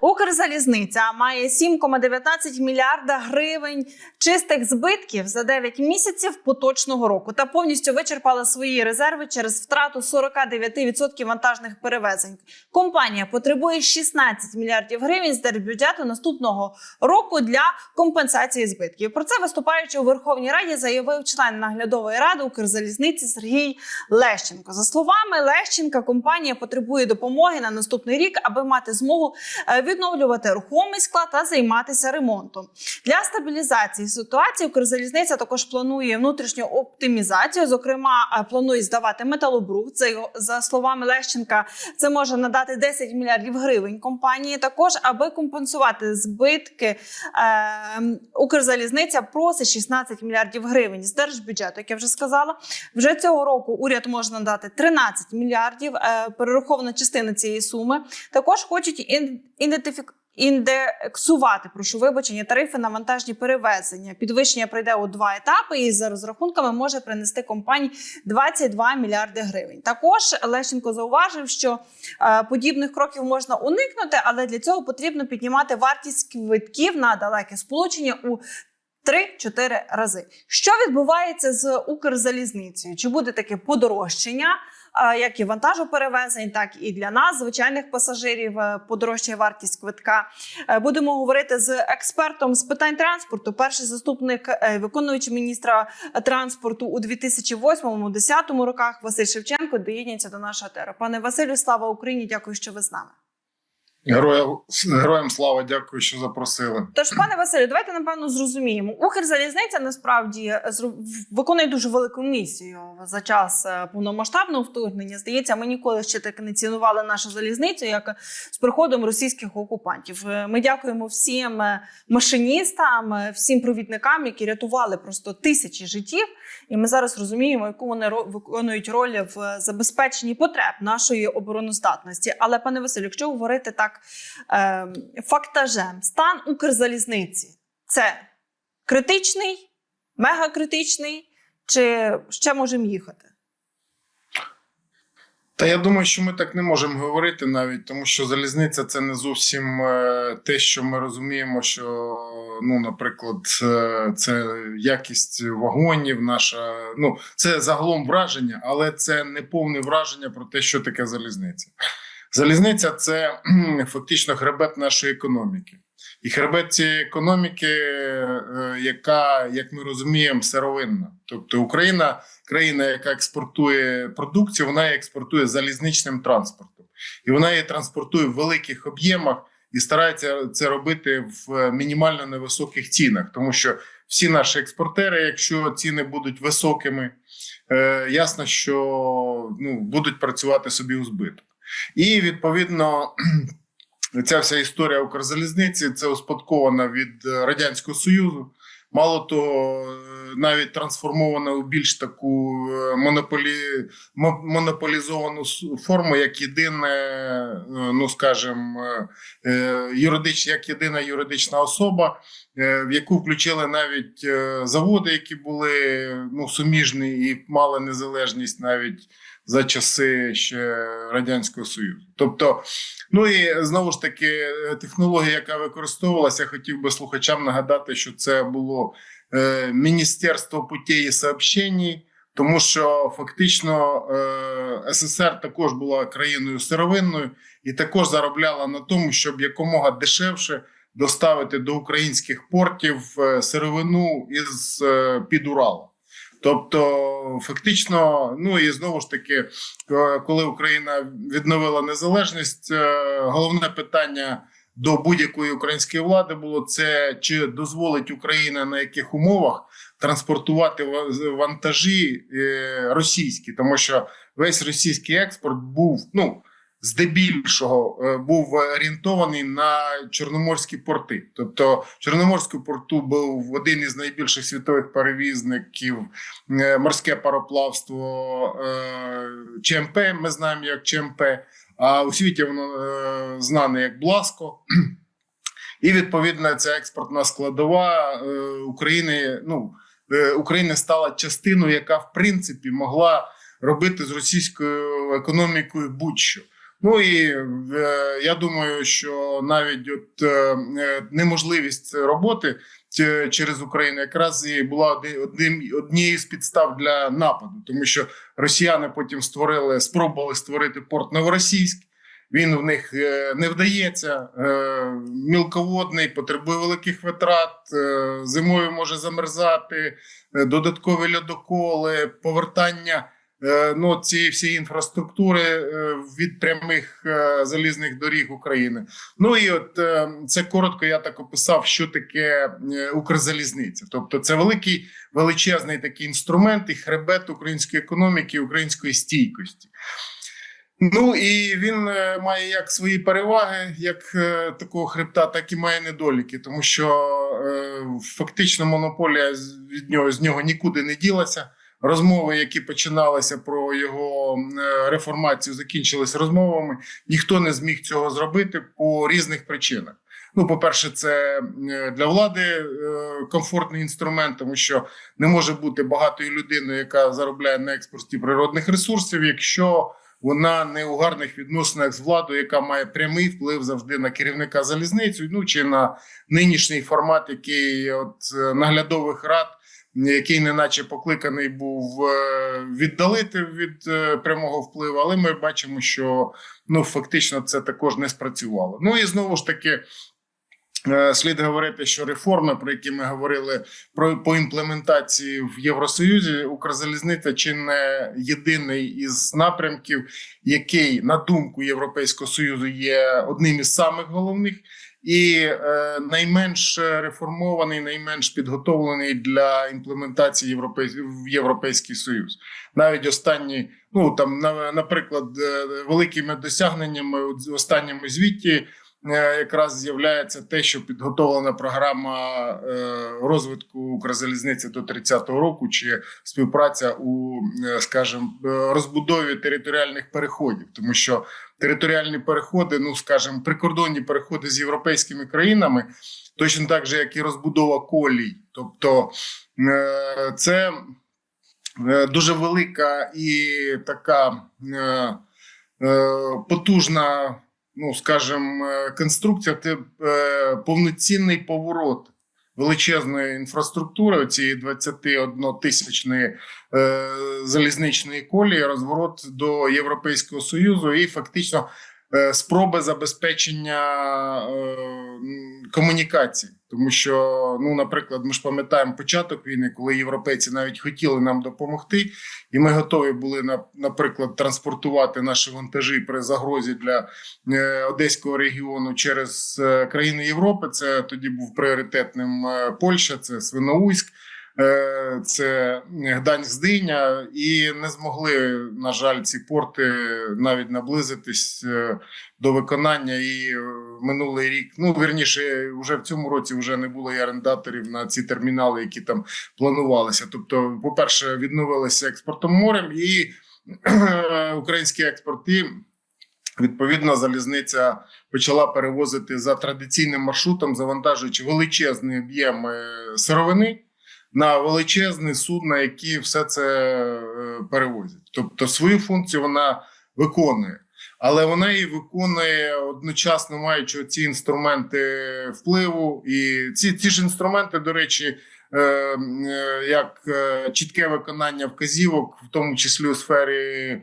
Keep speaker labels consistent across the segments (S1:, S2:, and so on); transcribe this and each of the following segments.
S1: Укрзалізниця має 7,19 мільярда гривень чистих збитків за 9 місяців поточного року та повністю вичерпала свої резерви через втрату 49% вантажних перевезень. Компанія потребує 16 мільярдів гривень з держбюджету наступного року для компенсації збитків. Про це виступаючи у Верховній Раді, заявив член наглядової ради Укрзалізниці Сергій Лещенко. За словами Лещенка, компанія потребує допомоги на наступний рік, аби мати змогу е, відновлювати рухомий склад та займатися ремонтом. Для стабілізації ситуації Укрзалізниця також планує внутрішню оптимізацію. Зокрема, е, планує здавати металобрух. Це за словами Лещенка, це може надати 10 мільярдів гривень компанії. Також аби компенсувати збитки, е, Укрзалізниця просить 16 мільярдів гривень з держбюджету. Як я вже сказала, вже цього року уряд може надати 13 мільярдів. Е, перерахована частина цієї суми. Також хочуть ін- ідентифік- індексувати, прошу вибачення, тарифи на вантажні перевезення. Підвищення прийде у два етапи, і за розрахунками може принести компанії 22 мільярди гривень. Також Лещенко зауважив, що е, подібних кроків можна уникнути, але для цього потрібно піднімати вартість квитків на далеке сполучення у 3-4 рази. Що відбувається з Укрзалізницею? Чи буде таке подорожчання, як і вантажоперевезень, так і для нас, звичайних пасажирів, е, подорожчає вартість квитка? Е, Будемо говорити з експертом з питань транспорту, перший заступник е, виконуючий міністра транспорту у 2008-2010 роках Василь Шевченко доєднується до нашого тера. Пане Василю, слава Україні! Дякую, що ви з нами.
S2: Героям, героям слава, дякую, що запросили.
S1: Тож, пане Василю, давайте напевно зрозуміємо. Укрзалізниця насправді е, виконує дуже велику місію за час е, повномасштабного вторгнення. Здається, ми ніколи ще так не цінували нашу залізницю, як з приходом російських окупантів. Е, Ми дякуємо всім е, машиністам, е, всім провідникам, які рятували просто тисячі життів. І ми зараз розуміємо, яку вони виконують роль в забезпеченні потреб нашої обороноздатності. Але, пане Василю, якщо говорити так е, фактажем, стан Укрзалізниці це критичний, мегакритичний, чи ще можемо їхати?
S2: Та я думаю, що ми так не можемо говорити навіть, тому що залізниця це не зовсім е, те, що ми розуміємо, що ну, наприклад, е, це якість вагонів, наша ну це загалом враження, але це не повне враження про те, що таке залізниця. Залізниця це фактично хребет нашої економіки. І хребет цієї економіки, е, яка, як ми розуміємо, сировинна. Тобто Україна, країна, яка експортує продукцію, вона експортує залізничним транспортом, і вона її транспортує в великих об'ємах і старається це робити в мінімально невисоких цінах, тому що всі наші експортери, якщо ціни будуть високими, е, ясно, що ну, будуть працювати собі у збиток. І відповідно. Ця вся історія Укрзалізниці це успадкована від е, Радянського Союзу. Мало того, е, навіть трансформована у більш таку е, монополі... монополізовану форму, як єдине, е, ну скажімо, юридич... як єдина юридична особа, в яку включили навіть заводи, які були ну, суміжні і мали незалежність навіть за часи ще Радянського Союзу. Тобто, ну і знову ж таки, технологія, яка використовувалася, я хотів би слухачам нагадати, що це було е, Міністерство путей і сообщень, тому що фактично е, СССР також була країною сировинною і також заробляла на тому, щоб якомога дешевше доставити до українських портів е, сировину із під Урала. Тобто, фактично, ну і знову ж таки, коли Україна відновила незалежність, головне питання до будь-якої української влади було це чи дозволить Україна на яких умовах транспортувати вантажі е, російські, тому що весь російський експорт був ну. Здебільшого е, був орієнтований на чорноморські порти. Тобто, в Чорноморському порту був один із найбільших світових перевізників е, морське пароплавство ЧМП. Ми знаємо як ЧМП, а у світі воно е, знане як Бласко. І відповідно ця експортна складова е, України. Ну е, України стала частиною, яка в принципі могла робити з російською економікою будь-що. Ну і я думаю, що навіть от неможливість роботи через Україну якраз і була одним однією з підстав для нападу, тому що росіяни потім створили, спробували створити порт Новоросійськ. Він в них е, не вдається, е, мілководний, потребує великих витрат, е, зимою може замерзати, е, додаткові льодоколи, повертання е, ну, цієї всієї інфраструктури е, від прямих е, залізних доріг України. Ну і от е, це коротко я так описав, що таке е, Укрзалізниця. Тобто, це великий величезний такий інструмент і хребет української економіки, української стійкості. Ну і він е, має як свої переваги, як е, такого хребта, так і має недоліки, тому що е, фактично монополія від нього з нього нікуди не ділася. Розмови, які починалися про його е, реформацію, закінчились розмовами. Ніхто не зміг цього зробити по різних причинах. Ну, по-перше, це е, для влади е, комфортний інструмент, тому що не може бути багатою людиною, яка заробляє на експорті природних ресурсів, якщо вона не у гарних відносинах з владою, яка має прямий вплив завжди на керівника залізницю, ну чи на нинішній формат, який от наглядових рад, який неначе покликаний був е, віддалити від е, прямого впливу, але ми бачимо, що ну фактично це також не спрацювало. Ну і знову ж таки. е, Слід говорити, що реформи, про які ми говорили про по імплементації в Євросоюзі, Укрзалізниця чи не єдиний із напрямків, який на думку Європейського союзу є одним із самих головних, і е, найменш реформований, найменш підготовлений для імплементації європейсь... в Європейський Союз. Навіть останні, ну там на, наприклад, е, великими досягненнями у останньому звіті. Е, Якраз з'являється те, що підготовлена програма е, розвитку Укрзалізниці до 30-го року, чи співпраця у, е, скажімо, розбудові територіальних переходів, тому що територіальні переходи, ну скажімо, прикордонні переходи з європейськими країнами, точно так же, як і розбудова колій. Тобто це дуже велика і така потужна, ну скажімо, е, конструкція, це е, повноцінний поворот. Величезної інфраструктури цієї 21 тисячної е, залізничної колії, розворот до Європейського союзу і фактично спроби забезпечення е, комунікації, тому що, ну, наприклад, ми ж пам'ятаємо початок війни, коли європейці навіть хотіли нам допомогти, і ми готові були на, наприклад, транспортувати наші вантажі при загрозі для е, одеського регіону через е, країни Європи. Це тоді був пріоритетним е, Польща, це Свиноуськ. Е, Це Гданськ-Здиня, і не змогли, на жаль, ці порти навіть наблизитись е, до виконання. І е, минулий рік, ну вірніше, вже в цьому році вже не було і орендаторів на ці термінали, які там планувалися. Тобто, по-перше, відновилися експортом морем і український експорт. І Відповідно, залізниця почала перевозити за традиційним маршрутом, завантажуючи величезний об'єм е, сировини на величезні судна, які все це е, перевозять. Тобто свою функцію вона виконує, але вона її виконує одночасно, маючи ці інструменти впливу. І ці, ці ж інструменти, до речі, е, е, як чітке виконання вказівок, в тому числі у сфері,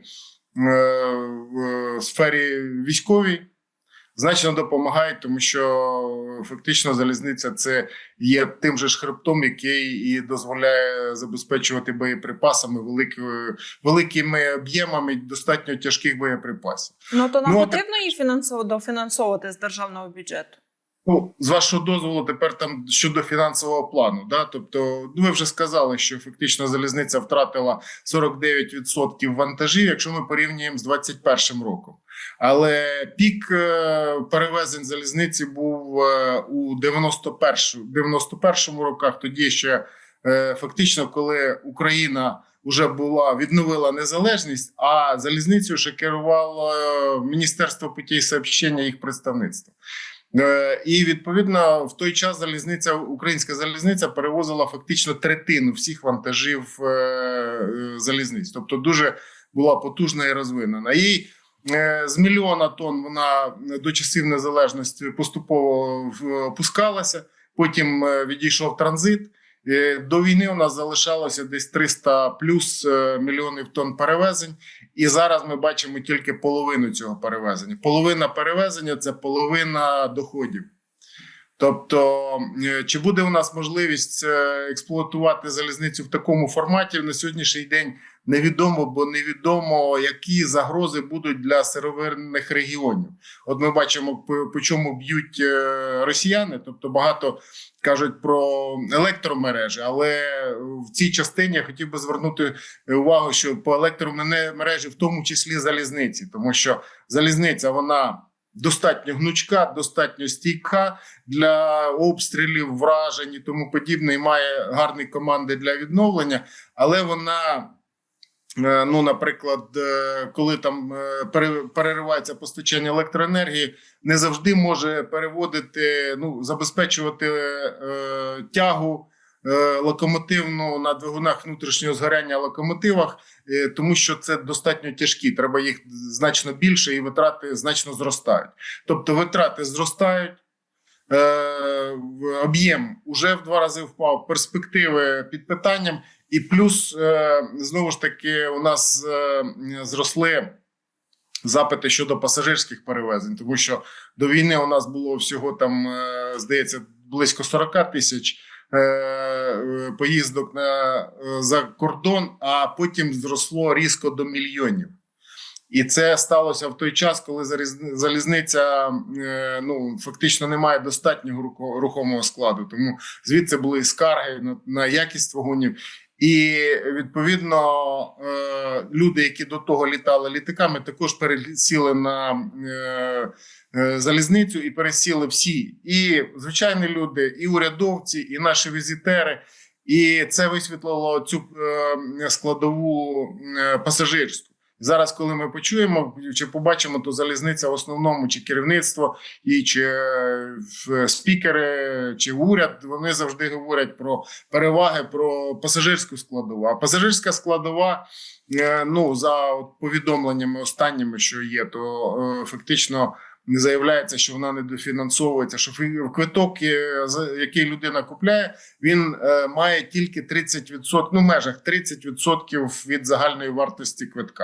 S2: в сфері військовій. Значно допомагають, тому що фактично залізниця це є тим же ж хребтом, який і дозволяє забезпечувати боєприпасами великими, великими об'ємами достатньо тяжких боєприпасів.
S1: Ну то нам
S2: Ну,
S1: потрібно її фінансово дофінансовувати з державного бюджету.
S2: Ну, з вашого дозволу, тепер там щодо фінансового плану. Да? Тобто, ну, ви вже сказали, що фактично залізниця втратила 49% вантажів, якщо ми порівнюємо з 2021 роком. Але пік е, перевезень залізниці був е, у 91 91 роках. Тоді ще е, фактично, коли Україна вже була відновила незалежність, а залізницею ще керувало Міністерство путей сообщення їх представництва. Е, І відповідно в той час залізниця, українська залізниця перевозила фактично третину всіх вантажів е, е, залізниць, тобто дуже була потужна і розвинена. І З мільйона тонн вона до часів незалежності поступово впускалася. Потім відійшов транзит. Е, До війни у нас залишалося десь 300 плюс е, мільйонів тонн перевезень. І зараз ми бачимо тільки половину цього перевезення. Половина перевезення це половина доходів. Тобто, е, чи буде у нас можливість е, експлуатувати залізницю в такому форматі на сьогоднішній день невідомо, бо невідомо, які загрози будуть для сировинних регіонів. От ми бачимо, по, чому б'ють е, росіяни, тобто багато кажуть про електромережі, але в цій частині я хотів би звернути увагу, що по електромережі, в тому числі залізниці, тому що залізниця вона. Достатньо гнучка, достатньо стійка для обстрілів, вражень і тому подібне, і має гарні команди для відновлення, але вона. е, Ну, наприклад, е, коли там е, переривається постачання електроенергії, не завжди може переводити, ну забезпечувати тягу локомотивну на двигунах внутрішнього згоряння локомотивах, е, тому що це достатньо тяжкі. Треба їх значно більше, і витрати значно зростають. Тобто витрати зростають. е, Об'єм уже в два рази впав, перспективи під питанням, і плюс е, знову ж таки у нас е, зросли запити щодо пасажирських перевезень, тому що до війни у нас було всього там, е, здається, близько 40 тисяч е, е, поїздок на, е, за кордон, а потім зросло різко до мільйонів. І це сталося в той час, коли заліз- залізниця е, ну фактично не має достатнього рухомого складу. Тому звідси були скарги на, на якість вагонів. І відповідно е, люди, які до того літали літаками, також пересіли на е, е, залізницю і пересіли всі. І звичайні люди, і урядовці, і наші візитери. І це висвітлило цю складову пасажирську. Зараз, коли ми почуємо чи побачимо, то залізниця в основному, чи керівництво, і чи е, спікери, чи уряд, вони завжди говорять про переваги про пасажирську складову. А пасажирська складова, е, ну за повідомленнями останніми, що є, то е, фактично. Не заявляється, що вона недофінансовується, що квиток, е, який людина купляє, він е, має тільки 30%, ну в межах 30% від загальної вартості квитка.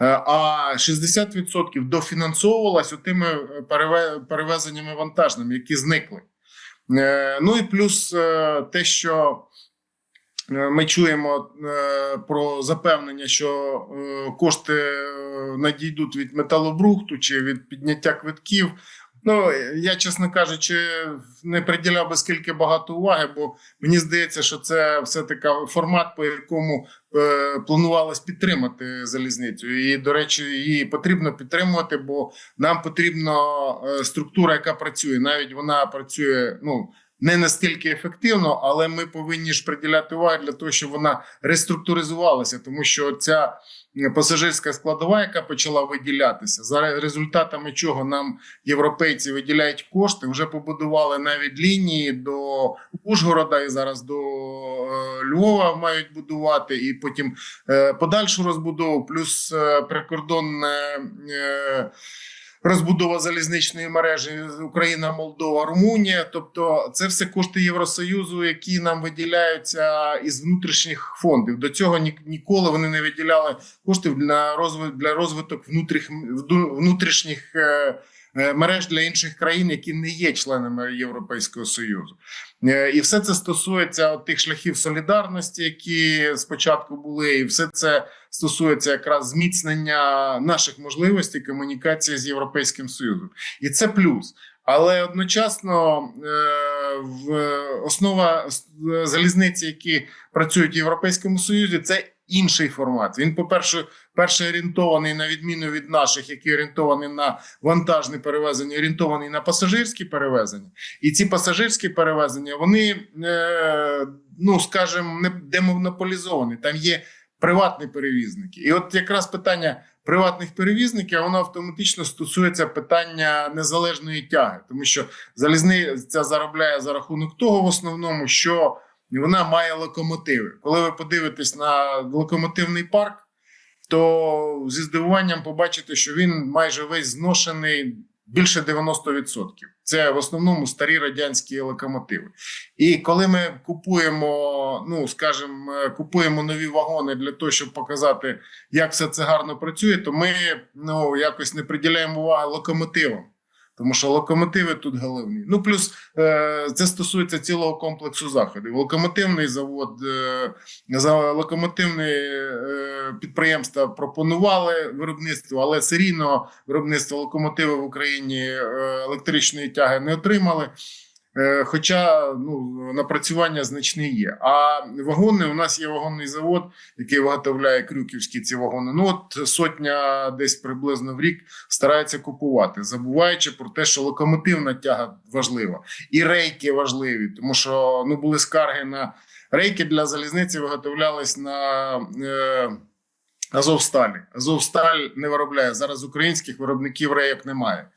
S2: Е, а 60% дофінансовувалось тими переве- перевезеннями вантажними, які зникли. Ну і плюс те, що ми чуємо е, про запевнення, що е, кошти е, надійдуть від металобрухту чи від підняття квитків. Ну, я, чесно кажучи, не приділяв би скільки багато уваги, бо мені здається, що це все таки формат, по якому е, планувалось підтримати залізницю. І, до речі, її потрібно підтримувати, бо нам потрібна е, структура, яка працює. Навіть вона працює ну не настільки ефективно, але ми повинні ж приділяти увагу для того, щоб вона реструктуризувалася, тому що ця пасажирська складова, яка почала виділятися, за результатами чого нам європейці виділяють кошти, вже побудували навіть лінії до Ужгорода і зараз до е, Львова мають будувати, і потім е, подальшу розбудову, плюс е, прикордонне. Розбудова залізничної мережі Україна, Молдова, Румунія. Тобто, це все кошти Євросоюзу, які нам виділяються із внутрішніх фондів. До цього ні, ніколи вони не виділяли коштів для розвиток для розвиток внутрішніх е, е, мереж для інших країн, які не є членами Європейського союзу. Е, І все це стосується от тих шляхів солідарності, які спочатку були, і все це стосується якраз зміцнення наших можливостей комунікації з Європейським Союзом, і це плюс. Але одночасно е, в основа е, залізниці, які працюють в Європейському Союзі, це інший формат. Він, по-перше, перше орієнтований на відміну від наших, які орієнтовані на вантажне перевезення, орієнтований на пасажирські перевезення. І ці пасажирські перевезення, вони, е, ну скажімо, не демонополізовані. Там є приватні перевізники. І от якраз питання приватних перевізників, воно автоматично стосується питання незалежної тяги, тому що залізниця заробляє за рахунок того, в основному, що вона має локомотиви. Коли ви подивитесь на локомотивний парк, то зі здивуванням побачите, що він майже весь зношений. Більше 90%. Це в основному старі радянські локомотиви. І коли ми купуємо, ну скажімо, е, купуємо нові вагони для того, щоб показати, як все це гарно працює, то ми ну якось не приділяємо уваги локомотивам. Тому що локомотиви тут головні. Ну плюс е, це стосується цілого комплексу заходів. Локомотивний завод, е, за локомотивне е, підприємства пропонували виробництво, але серійного виробництва локомотиви в Україні електричної тяги не отримали. Е, Хоча ну, напрацювання значне є. А вагони у нас є вагонний завод, який виготовляє крюківські ці вагони. Ну от сотня десь приблизно в рік старається купувати, забуваючи про те, що локомотивна тяга важлива, і рейки важливі, тому що ну були скарги на рейки для залізниці, виготовлялись на. Е, Азовсталі. Азовсталь не виробляє. Зараз українських виробників рейок немає.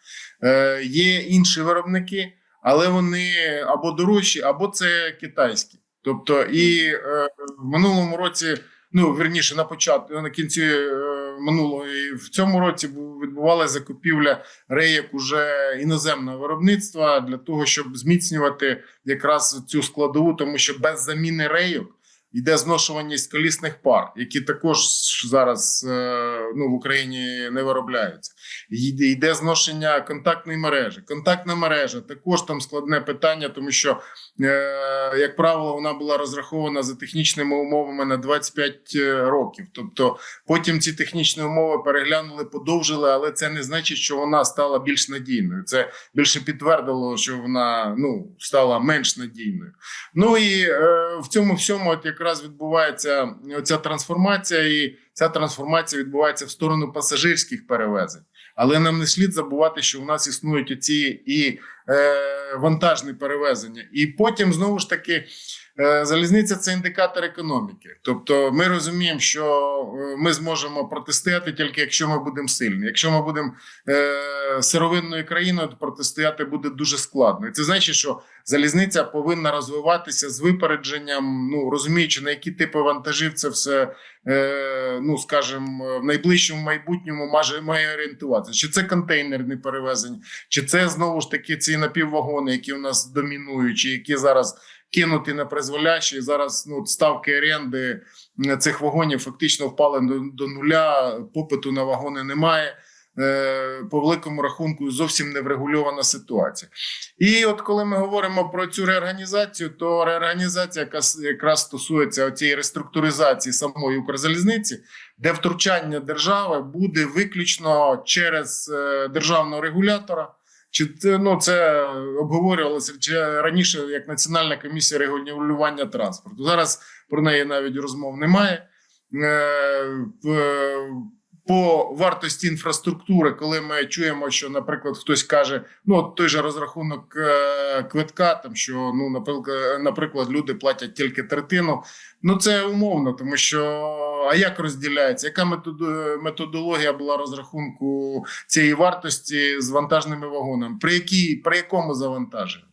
S2: Е, є інші виробники, але вони або дорожчі, або це китайські. Тобто, і е, в минулому році, ну верніше на початку, на кінці е, минулого і в цьому році бу- відбувалася закупівля реєк уже іноземного виробництва для того, щоб зміцнювати якраз цю складову, тому що без заміни рейок йде зношуваність колісних пар, які також зараз е, ну, в Україні не виробляються. Йде, зношення контактної мережі. Контактна мережа також там складне питання, тому що, е, як правило, вона була розрахована за технічними умовами на 25 років. Тобто потім ці технічні умови переглянули, подовжили, але це не значить, що вона стала більш надійною. Це більше підтвердило, що вона ну, стала менш надійною. Ну і е, в цьому всьому от якраз відбувається ця трансформація, і ця трансформація відбувається в сторону пасажирських перевезень. Але нам не слід забувати, що у нас існують оці і е, вантажні перевезення. І потім знову ж таки залізниця це індикатор економіки. Тобто, ми розуміємо, що е, ми зможемо протистояти тільки якщо ми будемо сильні. Якщо ми будемо е, сировинною країною, то протистояти буде дуже складно. І це значить, що залізниця повинна розвиватися з випередженням, ну розуміючи на які типи вантажів це все, е, ну скажімо, в найближчому майбутньому має, має орієнтуватися. Чи це контейнерні перевезення, чи це знову ж таки ці напіввагони, які у нас домінуючі, які зараз кинуті на призволяще, і зараз ну ставки оренди е, цих вагонів фактично впали до, до нуля. Попиту на вагони немає. Е, По великому рахунку зовсім не врегульована ситуація. І от коли ми говоримо про цю реорганізацію, то реорганізація яка якраз стосується цієї реструктуризації самої Укрзалізниці, де втручання держави буде виключно через е, державного регулятора. Чи ну це обговорювалося чи раніше як Національна комісія регулювання транспорту? Зараз про неї навіть розмов немає. По вартості інфраструктури, коли ми чуємо, що, наприклад, хтось каже, ну от той же розрахунок е, квитка, там що ну, наприклад, люди платять тільки третину. Ну це умовно, тому що а як розділяється? Яка метод- методологія була розрахунку цієї вартості з вантажними вагонами? При якій при якому завантаженні?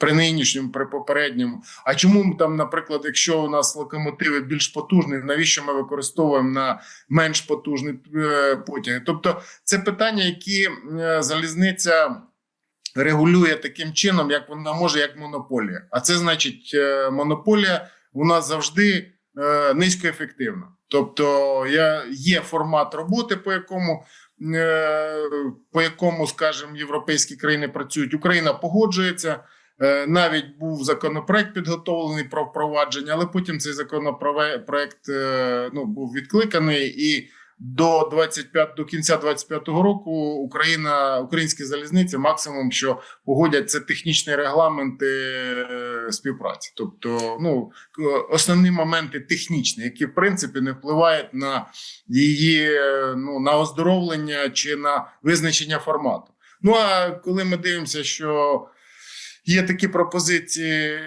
S2: При нинішньому, при попередньому. А чому там, наприклад, якщо у нас локомотиви більш потужні, навіщо ми використовуємо на менш потужні е, потяги? Тобто, це питання, які е, залізниця регулює таким чином, як вона може, як монополія. А це значить, е, монополія у нас завжди низькоефективна. Тобто, я, є формат роботи, по якому. По якому, скажімо, європейські країни працюють, Україна погоджується. Е, Навіть був законопроект підготовлений про впровадження, але потім цей законопроект е, ну, був відкликаний, і до 25, до кінця 25-го року Україна, українські залізниці, максимум, що погодять це технічні регламенти е, співпраці. Тобто, ну основні моменти технічні, які в принципі не впливають на її ну на оздоровлення чи на визначення формату. Ну а коли ми дивимося, що Є такі пропозиції,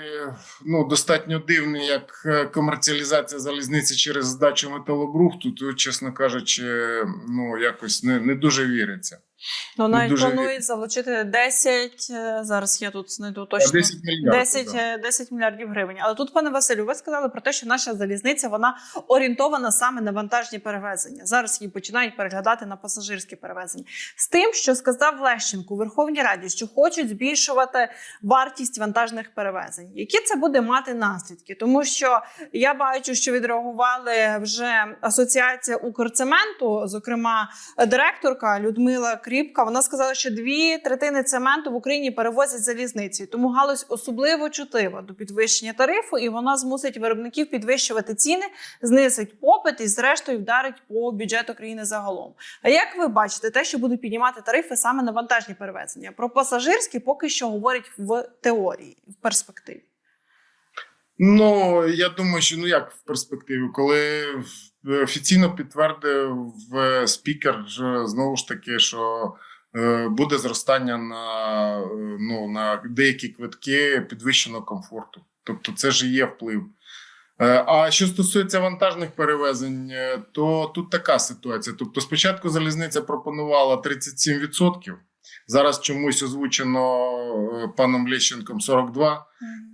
S2: ну достатньо дивні, як е, комерціалізація залізниці через здачу металобрухту, то, чесно кажучи, ну якось не, не дуже віриться.
S1: Ну, навіть
S2: дуже-
S1: планують залучити 10, е, зараз я тут знайду точно.
S2: 10 мільярдів.
S1: 10, е, 10 мільярдів гривень. Але тут, пане Василю, ви сказали про те, що наша залізниця вона орієнтована саме на вантажні перевезення. Зараз її починають переглядати на пасажирські перевезення. З тим, що сказав Лещенко у Верховній Раді, що хочуть збільшувати вартість вантажних перевезень. Які це буде мати наслідки? Тому що я бачу, що відреагували вже асоціація Укрцементу, зокрема директорка Людмила Кріпка. Вона сказала, що дві третини цементу в Україні перевозять залізницею, тому галузь особливо чутлива до підвищення тарифу, і вона змусить виробників підвищувати ціни, знизить попит і, зрештою, вдарить по бюджету країни загалом. А як ви бачите, те, що будуть піднімати тарифи саме на вантажні перевезення? Про пасажирські поки що говорять в теорії, в перспективі.
S2: Ну я думаю, що ну як в перспективі, коли офіційно підтвердив е, спікер знову ж таки, що е, буде зростання на, е, ну, на деякі квитки підвищеного комфорту. Тобто, це ж є вплив. Е, А що стосується вантажних перевезень, е, то тут така ситуація. Тобто, спочатку залізниця пропонувала 37%, зараз чомусь озвучено е, паном Лещенком 42%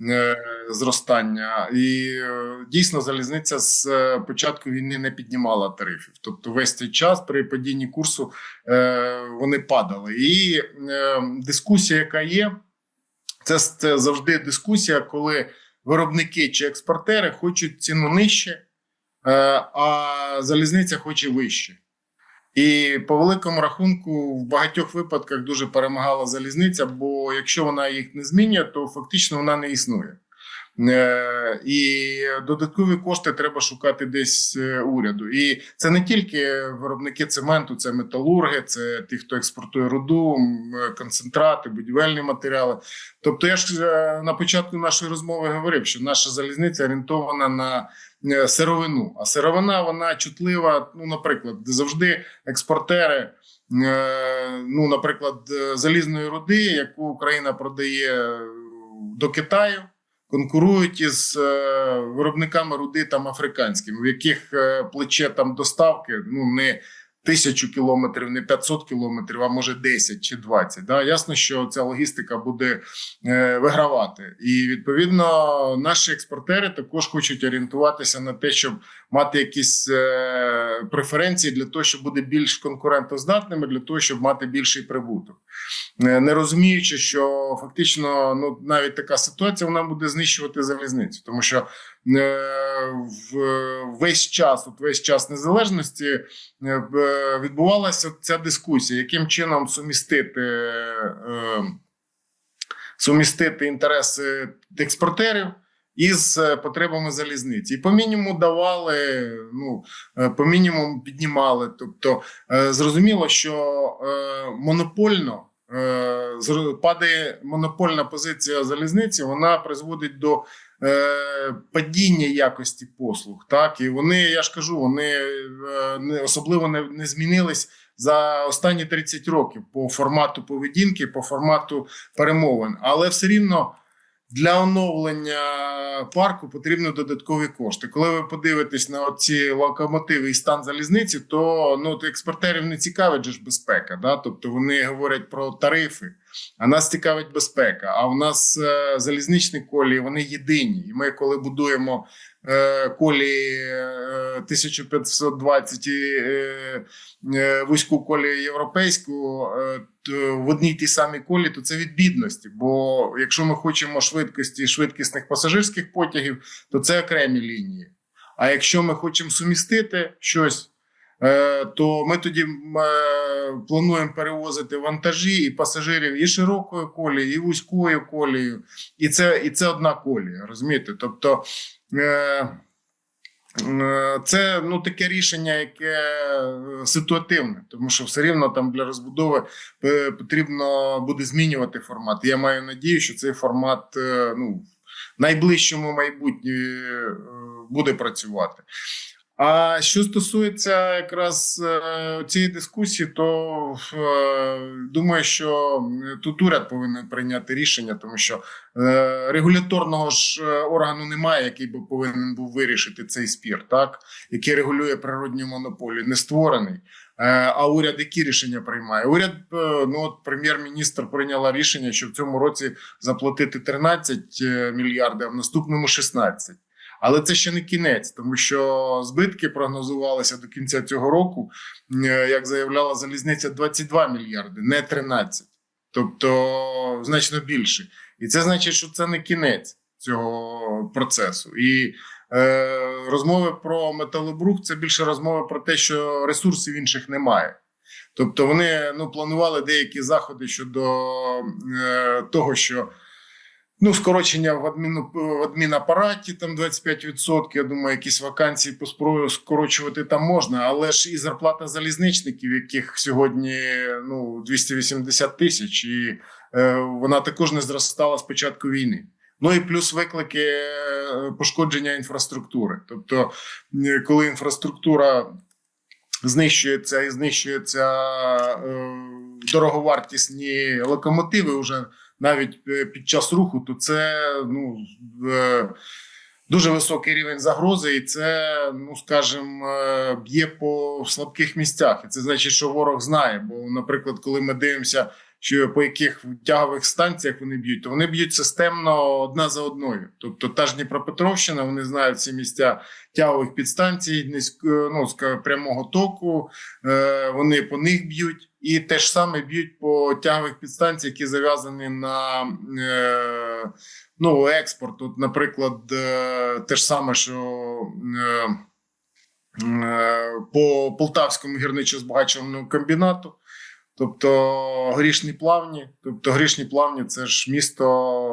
S2: е, зростання. І е, дійсно залізниця з е, початку війни не піднімала тарифів. Тобто, весь цей час при падінні курсу е, вони падали. І дискусія, яка є, це, це завжди дискусія, коли виробники чи експортери хочуть ціну нижче, а залізниця хоче вище. І по великому рахунку в багатьох випадках дуже перемагала залізниця, бо якщо вона їх не змінює, то фактично вона не існує. Е, І додаткові кошти треба шукати десь е, уряду. І це не тільки виробники цементу, це металурги, це ті, хто експортує руду, е, концентрати, будівельні матеріали. Тобто, я ж на початку нашої розмови говорив, що наша залізниця орієнтована на сировину. А сировина вона чутлива. Ну, наприклад, завжди експортери. Ну, наприклад, залізної руди, яку Україна продає до Китаю, конкурують із е, виробниками руди там африканськими, в яких е, плече там доставки ну не тисячу кілометрів, не 500 кілометрів, а може 10 чи 20. Да? Ясно, що ця логістика буде е, вигравати, і відповідно наші експортери також хочуть орієнтуватися на те, щоб мати якісь е, преференції для того, щоб бути більш конкурентоздатними, для того, щоб мати більший прибуток. Е, Не розуміючи, що фактично ну навіть така ситуація вона буде знищувати залізницю, тому що весь час, от весь час незалежності, е, відбувалася ця дискусія, яким чином сумістити. Е, Сумістити інтереси експортерів із е, потребами залізниці, і по мінімуму давали, ну е, по мінімуму піднімали. Тобто е, зрозуміло, що е, монопольно е, падає монопольна позиція залізниці, вона призводить до е, падіння якості послуг. Так і вони, я ж кажу, вони е, не особливо не, не змінились за останні 30 років по формату поведінки, по формату перемовин, але все рівно. Для оновлення парку потрібні додаткові кошти. Коли ви подивитесь на ці локомотиви і стан залізниці, то ну експортерів не цікавить ж безпека. Да? Тобто вони говорять про тарифи, а нас цікавить безпека. А у нас е, залізничні колії вони єдині. І ми, коли будуємо е, колії е, 1520 і е, е, вузьку колію європейську то в одній тій самій колі, то це від бідності. Бо якщо ми хочемо швидкості швидкісних пасажирських потягів, то це окремі лінії. А якщо ми хочемо сумістити щось, то ми тоді е, плануємо перевозити вантажі і пасажирів і широкою колією, і вузькою колією. І це, і це одна колія, розумієте? Тобто. Е, Е, Це ну таке рішення, яке е, ситуативне, тому що все рівно там для розбудови е, потрібно буде змінювати формат. Я маю надію, що цей формат е, ну в найближчому майбутньому е, буде працювати. А що стосується якраз е, цієї дискусії, то е, думаю, що тут уряд повинен прийняти рішення, тому що е, регуляторного ж органу немає, який би повинен був вирішити цей спір, так який регулює природню монополію, не створений. А уряд які рішення приймає? Уряд, ну от прем'єр-міністр прийняла рішення, що в цьому році заплатити 13 е, мільярдів, а в наступному 16. Але це ще не кінець, тому що збитки прогнозувалися до кінця цього року, е, як заявляла залізниця, 22 мільярди, не 13. Тобто значно більше. І це значить, що це не кінець цього процесу. І е, розмови про металобрух це більше розмови про те, що ресурсів інших немає. Тобто вони ну, планували деякі заходи щодо е, того, що ну, скорочення в, адміну, в адмінапараті там 25%. Я думаю, якісь вакансії по спро- скорочувати там можна, але ж і зарплата залізничників, яких сьогодні ну, 280 тисяч, і е, вона також не зростала з початку війни. Ну і плюс виклики е, пошкодження інфраструктури. Тобто, коли інфраструктура знищується і знищуються е, дороговартісні локомотиви вже навіть е, під час руху, то це ну, е, дуже високий рівень загрози, і це, ну скажімо, е, б'є по слабких місцях. І це значить, що ворог знає. Бо, наприклад, коли ми дивимося, що по яких тягових станціях вони б'ють, то вони б'ють системно одна за одною. Тобто та ж Дніпропетровщина, вони знають ці місця тягових підстанцій, низько, ну, прямого току, е, вони по них б'ють. І те ж саме б'ють по тягових підстанціях, які зав'язані на е, ну, експорт. От, наприклад, е, те ж саме, що по Полтавському гірничо-збагачувальному комбінату. Тобто горішні плавні, тобто горішні плавні це ж місто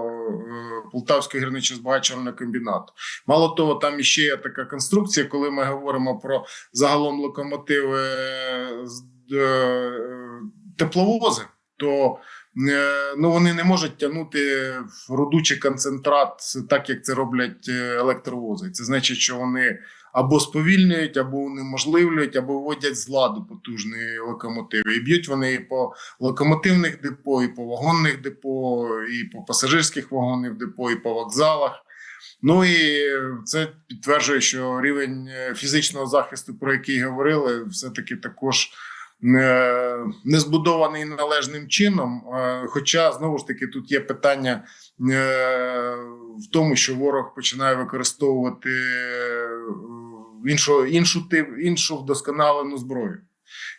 S2: е, Полтавського гірничо-збагачувального комбінату. Мало того, там іще є така конструкція, коли ми говоримо про загалом локомотиви е, тепловози, то е, ну, вони не можуть тягнути в родучий концентрат, так як це роблять електровози. Це значить, що вони або сповільнюють, або унеможливлюють, або вводять з ладу потужні локомотиви. І б'ють вони по локомотивних депо, і по вагонних депо, і по пасажирських вагонних депо, і по вокзалах. Ну і це підтверджує, що рівень е, фізичного захисту, про який говорили, все-таки також е, не збудований належним чином. Е, Хоча знову ж таки тут є питання в тому, що ворог починає використовувати е, іншу, іншу, тип, іншу вдосконалену зброю.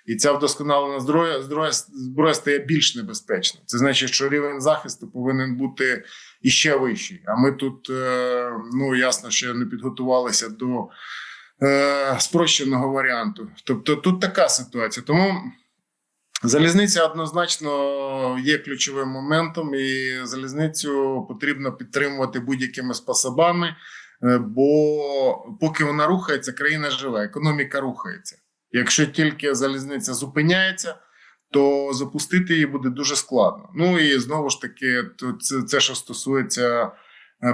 S2: І ця вдосконалена зброя, зброя, зброя стає більш небезпечна. Це значить, що рівень захисту повинен бути іще вищий. А ми тут, е, ну ясно, ще не підготувалися до е, спрощеного варіанту. Тобто тут така ситуація. Тому залізниця однозначно є ключовим моментом, і залізницю потрібно підтримувати будь-якими способами. Е, Бо поки вона рухається, країна живе, економіка рухається. Якщо тільки залізниця зупиняється, то запустити її буде дуже складно. Ну і знову ж таки, це, це що стосується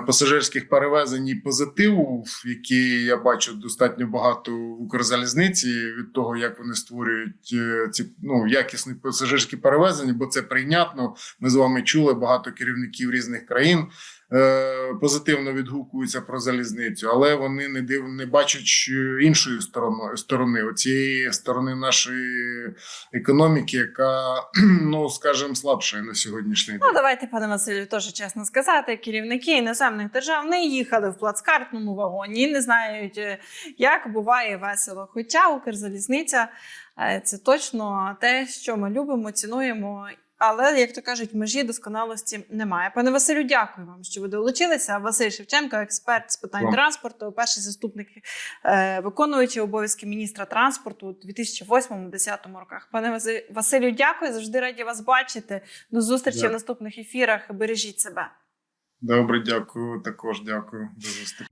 S2: пасажирських перевезень і позитиву, які я бачу достатньо багато в Укрзалізниці від того, як вони створюють е, ці ну, якісні пасажирські перевезення, бо це прийнятно. Ми з вами чули багато керівників різних країн. е, Позитивно відгукуються про залізницю, але вони не див не бачать іншої сторони сторони, оцієї сторони нашої економіки, яка ну скажімо, слабша на сьогоднішній день.
S1: Ну, давайте, пане Василю, теж чесно сказати, керівники іноземних держав не їхали в плацкартному вагоні і не знають, е, як буває весело. Хоча Укрзалізниця е, це точно те, що ми любимо, цінуємо. Але, як то кажуть, межі досконалості немає. Пане Василю, дякую вам, що ви долучилися. Василь Шевченко, експерт з питань
S2: Вам.
S1: транспорту, перший заступник е, виконуючий обов'язки міністра транспорту у 2008-2010 роках. Пане Васи- Василю, дякую. Завжди раді вас бачити. До зустрічі
S2: Дякую.
S1: в наступних ефірах. Бережіть себе.
S2: Добре, дякую. Також дякую. До зустрічі.